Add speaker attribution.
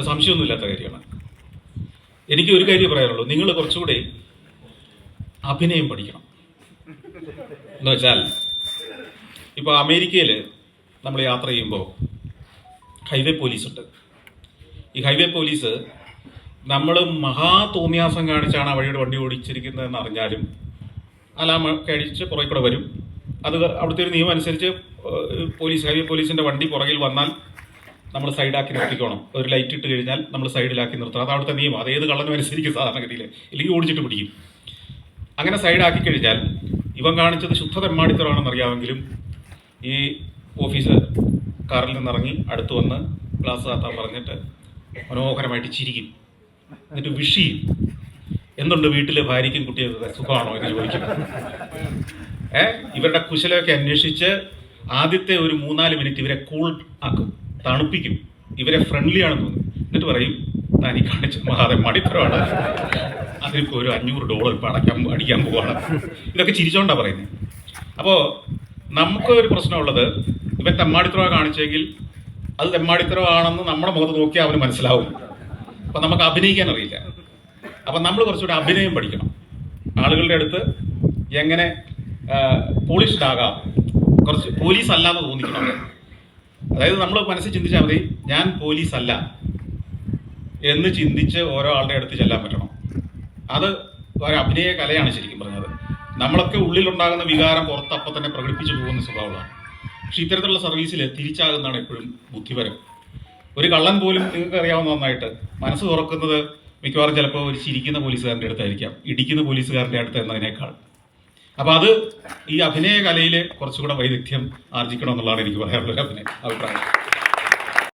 Speaker 1: അത് സംശയമൊന്നുമില്ലാത്ത കാര്യമാണ്. എനിക്ക് ഒരു കാര്യം പറയാനുള്ളൂ. നിങ്ങൾ കുറച്ചുകൂടി അഭിനയം പഠിക്കണം. എന്ന് വെച്ചാൽ ഇപ്പോൾ അമേരിക്കയിൽ നമ്മൾ യാത്ര ചെയ്യുമ്പോൾ ഹൈവേ പോലീസ് ഉണ്ട് ഈ ഹൈവേ പോലീസ് നമ്മൾ മഹാ തോന്നിയാസം കാണിച്ചാണ് ആ വഴിയുടെ വണ്ടി ഓടിച്ചിരിക്കുന്നതെന്ന് അറിഞ്ഞാലും അലാം കഴിച്ച് പുറകെ കൂടെ വരും. അത് അവിടുത്തെ ഒരു നിയമം അനുസരിച്ച് പോലീസ് ഹൈവേ പോലീസിന്റെ വണ്ടി പുറകിൽ വന്നാൽ നമ്മൾ സൈഡാക്കി നിർത്തിക്കോണം. ഒരു ലൈറ്റ് ഇട്ട് കഴിഞ്ഞാൽ നമ്മൾ സൈഡിലാക്കി നിർത്തണം. അത് അവിടുത്തെ നിയമം. അത് ഏത് കള്ളനും അനുസരിക്കും സാധാരണഗതിയിൽ ഇല്ലെങ്കിൽ ഓടിച്ചിട്ട് പിടിക്കും. അങ്ങനെ സൈഡാക്കി കഴിഞ്ഞാൽ ഇവൻ കാണിച്ചത് ശുദ്ധ തെമ്മാടിത്തരമാണെന്ന് അറിയാമെങ്കിലും ഈ ഓഫീസർ കാറിൽ നിന്നിറങ്ങി അടുത്ത് വന്ന് ഗ്ലാസ് താത്താൻ പറഞ്ഞിട്ട് മനോഹരമായിട്ട് ചിരിക്കും. എന്നിട്ട് വിഷ് ചെയ്യും. എന്തുണ്ട് വീട്ടിലെ ഭാര്യയ്ക്കും കുട്ടികൾക്ക് സുഖമാണോ എന്ന് ചോദിക്കും. ഏ? ഇവരുടെ കുശലമൊക്കെ അന്വേഷിച്ച് ആദ്യത്തെ ഒരു മൂന്നാൽ മിനിറ്റ് ഇവരെ കൂൾ ആക്കും. തണുപ്പിക്കും. ഇവരെ ഫ്രണ്ട്ലി ആണെന്ന് തോന്നും എന്നിട്ട് പറയും താൻ ഈ കാണിച്ച മഹാതെ മടിത്തരമാണ് അതിനിപ്പോൾ ഒരു അഞ്ഞൂറ് ഡോളർ ഇപ്പം അടയ്ക്കാൻ അടിക്കാൻ പോവാണ്. ഇതൊക്കെ ചിരിച്ചോണ്ടാ പറയുന്നത് അപ്പോൾ നമുക്ക് ഒരു പ്രശ്നമുള്ളത് ഇവൻ തെമ്മാടിത്തരവ കാണിച്ചെങ്കിൽ അത് തെമ്മാടിത്തറവാണെന്ന് നമ്മുടെ മുഖത്ത് നോക്കിയാൽ അവന് മനസ്സിലാവും. അപ്പം നമുക്ക് അഭിനയിക്കാൻ അറിയില്ല. അപ്പം നമ്മൾ കുറച്ചുകൂടി അഭിനയം പഠിക്കണം. ആളുകളുടെ അടുത്ത് എങ്ങനെ പോളിഷ്ഡ് ആകാം. കുറച്ച് പോലീസ് അല്ലാന്ന് തോന്നിക്കണം. അതായത് നമ്മൾ മനസ്സിൽ ചിന്തിച്ചാൽ മതി ഞാൻ പോലീസ് അല്ല എന്ന് ചിന്തിച്ച് ഓരോ ആളുടെ അടുത്ത് ചെല്ലാൻ പറ്റണം. അത് ഒരു അഭിനയ കലയാണ് ശരിക്കും പറഞ്ഞത്. നമ്മളൊക്കെ ഉള്ളിലുണ്ടാകുന്ന വികാരം പുറത്തപ്പം തന്നെ പ്രകടിപ്പിച്ചു പോകുന്ന സ്വഭാവമാണ്. പക്ഷെ ഇത്തരത്തിലുള്ള സർവീസിൽ തിരിച്ചാകുന്നതാണ് എപ്പോഴും ബുദ്ധിപരം. ഒരു കള്ളൻ പോലും നിങ്ങൾക്ക് അറിയാവുന്ന നന്നായിട്ട് മനസ്സ് തുറക്കുന്നത് മിക്കവാറും ചിലപ്പോൾ ഒരു ചിരിക്കുന്ന പോലീസുകാരന്റെ അടുത്തായിരിക്കാം ഇടിക്കുന്ന പോലീസുകാരന്റെ അടുത്ത് എന്നതിനേക്കാൾ. അപ്പൊ അത് ഈ അഭിനയ കലയിൽ കുറച്ചുകൂടെ വൈദഗ്ധ്യം ആർജിക്കണം എന്നുള്ളതാണ് എനിക്ക് പറയാനുള്ള അഭിനയ അഭിപ്രായം.